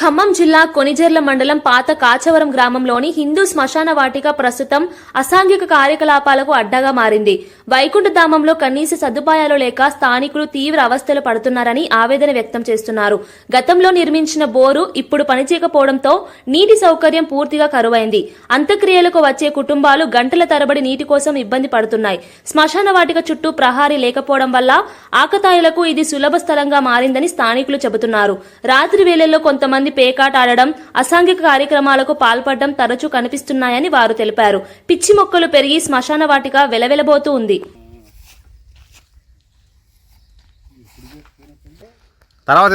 ఖమ్మం జిల్లా కొనిజెర్ల మండలం పాత కాచవరం గ్రామంలోని హిందూ శ్మశాన వాటిక ప్రస్తుతం అసాంఘిక కార్యకలాపాలకు అడ్డగా మారింది. వైకుంఠధామంలో కనీస సదుపాయాలు లేక స్థానికులు తీవ్ర అవస్థలు పడుతున్నారని ఆవేదన వ్యక్తం చేస్తున్నారు. గతంలో నిర్మించిన బోరు ఇప్పుడు పనిచేయకపోవడంతో నీటి సౌకర్యం పూర్తిగా కరువైంది. అంత్యక్రియలకు వచ్చే కుటుంబాలు గంటల తరబడి నీటి కోసం ఇబ్బంది పడుతున్నాయి. శ్మశాన వాటిక చుట్టూ ప్రహారీ లేకపోవడం వల్ల ఆకతాయిలకు ఇది సులభ స్థలంగా మారిందని స్థానికులు చెబుతున్నారు. రాత్రి వేళల్లో కొంతమంది పేకాట ఆడడం అసాంఘిక కార్యక్రమాలకు పాల్పడడం తరచూ కనిపిస్తున్నాయని వారు తెలిపారు. పిచ్చి మొక్కలు పెరిగి శ్మశాన వాటిక వెలవెలబోతూ ఉంది. తర్వాత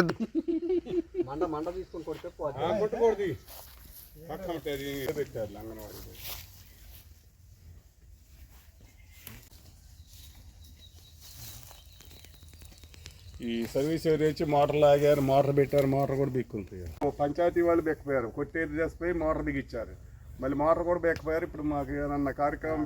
పక్కన ఉంటుంది ఈ సర్వీస్ ఏరియా వచ్చి మోటార్ లాగారు మోటార్ పెట్టారు మోటార్ కూడా బిక్కుంటాయి పంచాయతీ వాళ్ళు బెక్కిపోయారు. కొట్టేది చేసిపోయి మోటార్ బిగించారు మళ్ళీ మోటార్ కూడా బెక్కిపోయారు. ఇప్పుడు మాకు ఏమన్నా కార్యక్రమం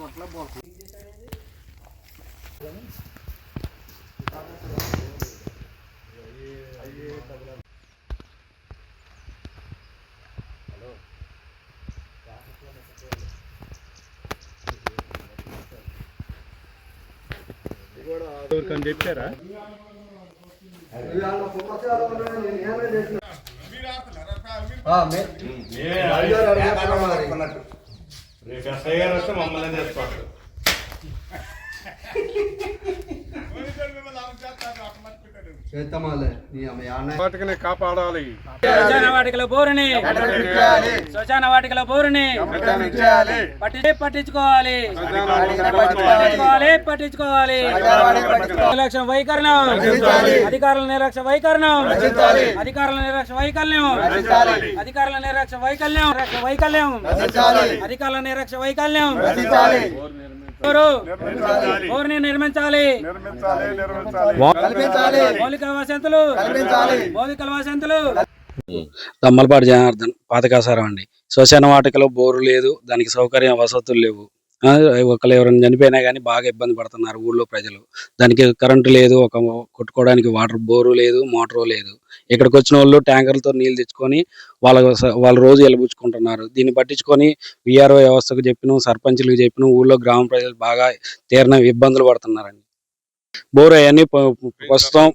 కొట్ల ఎవరికని చెప్పారా? రేపు ఎస్ఐ గారు వస్తే మమ్మల్ని తెచ్చుకోవాలి వాటికనే కాపాడాలి. శ్మశాన వాటికల బోరుని శ్మశాన వాటికల బోరుని పట్టి పట్టించుకోవాలి. పట్టించుకోవాలి పట్టించుకోవాలి. నిర్లక్ష్యం వైఖరినం. అధికారుల నిర్లక్ష్య వైఖరినం. అధికారుల నిర్లక్ష్య వైకల్యం అధికారుల నిర్లక్ష్య వైకల్యం వైకల్యం అధికారుల నిర్లక్ష్య వైకల్యం బోరుని నిర్మించాలి. నిర్మించాలి. నిర్మించాలి కల్పించాలి. మౌలిక వసంతులు. మౌలిక వసంతులు. దమ్మలపాటి జనార్దన్ పాతకాసారం అండి. శ్మశాన వాటికలో బోరు లేదు దానికి సౌకర్యం వసతులు లేవు. ఒకళ్ళు ఎవరైనా చనిపోయినా కానీ బాగా ఇబ్బంది పడుతున్నారు ఊళ్ళో ప్రజలు. దానికి కరెంటు లేదు ఒక కొట్టుకోవడానికి వాటర్ బోరు లేదు మోటారు లేదు. ఇక్కడికి వచ్చిన వాళ్ళు ట్యాంకర్లతో నీళ్ళు తెచ్చుకొని వాళ్ళ వాళ్ళ రోజు వెలిబుచ్చుకుంటున్నారు దీన్ని పట్టించుకొని విఆర్ఓ వ్యవస్థకు చెప్పిన సర్పంచులకు చెప్పిన ఊళ్ళో గ్రామ ప్రజలు బాగా తీరిన ఇబ్బందులు పడుతున్నారండి. బోరు అవన్నీ ప్రస్తుతం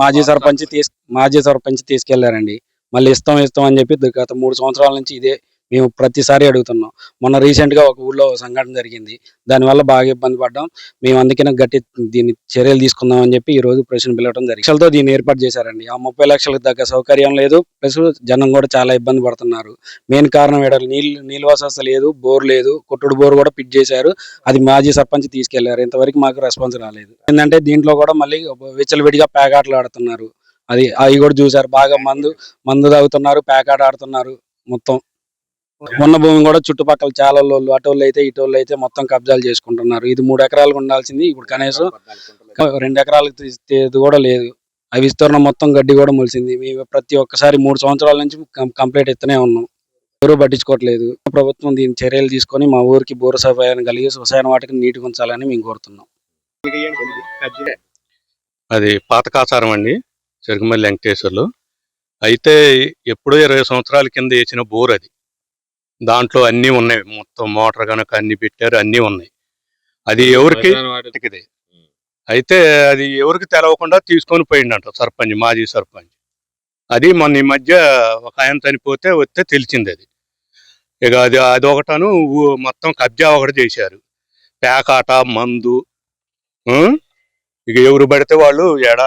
మాజీ సర్పంచ్ తీసు మాజీ సర్పంచ్ తీసుకెళ్ళారండి. మళ్ళీ ఇస్తాం ఇస్తాం అని చెప్పి గత మూడు సంవత్సరాల నుంచి ఇదే మేము ప్రతిసారి అడుగుతున్నాం. మొన్న రీసెంట్గా ఒక ఊళ్ళో ఒక సంఘటన జరిగింది. దానివల్ల బాగా ఇబ్బంది పడ్డాం. మేము అందుకనే గట్టి దీన్ని చర్యలు తీసుకుందాం అని చెప్పి ఈ రోజు ప్రశ్న పిలవడం జరిగింది. లక్షలతో దీన్ని ఏర్పాటు చేశారండి. ఆ ముప్పై లక్షలకు తగ్గ సౌకర్యం లేదు. ప్లస్ జనం కూడా చాలా ఇబ్బంది పడుతున్నారు. మెయిన్ కారణం ఏడ నీళ్ళు నీళ్ళ వసతి లేదు బోర్ లేదు. కొట్టుడు బోర్ కూడా పిట్ చేశారు. అది మాజీ సర్పంచ్ తీసుకెళ్ళారు. ఇంతవరకు మాకు రెస్పాన్స్ రాలేదు. ఏంటంటే దీంట్లో కూడా మళ్ళీ విచ్చలవిడిగా పేకాటలు ఆడుతున్నారు. అది అవి కూడా చూసారు బాగా మందు మందు తాగుతున్నారు పేకాట ఆడుతున్నారు మొత్తం. ఉన్న భూమి కూడా చుట్టుపక్కల చాలా వాళ్ళు అటోళ్ళు అయితే ఇటోళ్ళు అయితే మొత్తం కబ్జాలు చేసుకుంటున్నారు. ఇది మూడు ఎకరాలకు ఉండాల్సింది ఇప్పుడు కనీసం రెండు ఎకరాలకు కూడా లేదు. ఆ విస్తీర్ణం మొత్తం గడ్డి కూడా మొలిసింది. మేము ప్రతి ఒక్కసారి మూడు సంవత్సరాల నుంచి కంప్లైంట్ ఇస్తూనే ఉన్నాం. ఎవరు పట్టించుకోవట్లేదు. ప్రభుత్వం దీని చర్యలు తీసుకొని మా ఊరికి బోర సహాయాన్ని కలిగి శ్మశాన వాటికి నీటికి ఉంచాలని మేము కోరుతున్నాం. అది పాత కాసారం అండి చెరుకుమల్లి వెంకటేశ్వర్లు. అయితే ఎప్పుడో ఇరవై సంవత్సరాల కింద వేసిన బోర్ అది. దాంట్లో అన్నీ ఉన్నాయి. మొత్తం మోటార్ కనుక అన్ని పెట్టారు అన్నీ ఉన్నాయి. అది ఎవరికి. అయితే అది ఎవరికి తెలవకుండా తీసుకొని పోయిండంట సర్పంచ్ మాజీ సర్పంచ్. అది మొన్న ఈ మధ్య ఒక ఆయన చనిపోతే వస్తే తెలిసింది అది. ఇక అది అది ఒకటను ఊ- మొత్తం కబ్జా ఒకటి చేశారు. పేకాట మందు? ఇక ఎవరు పడితే వాళ్ళు ఎడ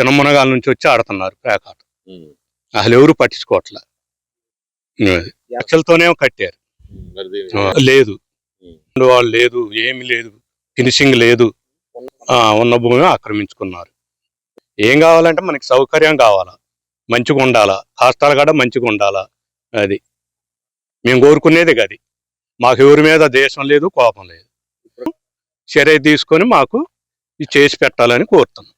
చిన్నమునగాల నుంచి వచ్చి ఆడుతున్నారు పేకాట. అసలు ఎవరు పట్టించుకోవట్లే. లక్షలతోనే కట్టారు. లేదు. వాళ్ళు లేదు ఏమి లేదు ఫినిషింగ్ లేదు. ఉన్న భూమి ఆక్రమించుకున్నారు. ఏం కావాలంటే మనకి సౌకర్యం కావాలా? మంచిగా ఉండాలా? హాస్టల్ కూడా మంచిగా ఉండాలా? అది. మేము కోరుకునేది అది మాకు ఎవరి మీద దేశం లేదు కోపం లేదు. చర్య తీసుకొని మాకు ఇది చేసి పెట్టాలని కోరుతున్నాం.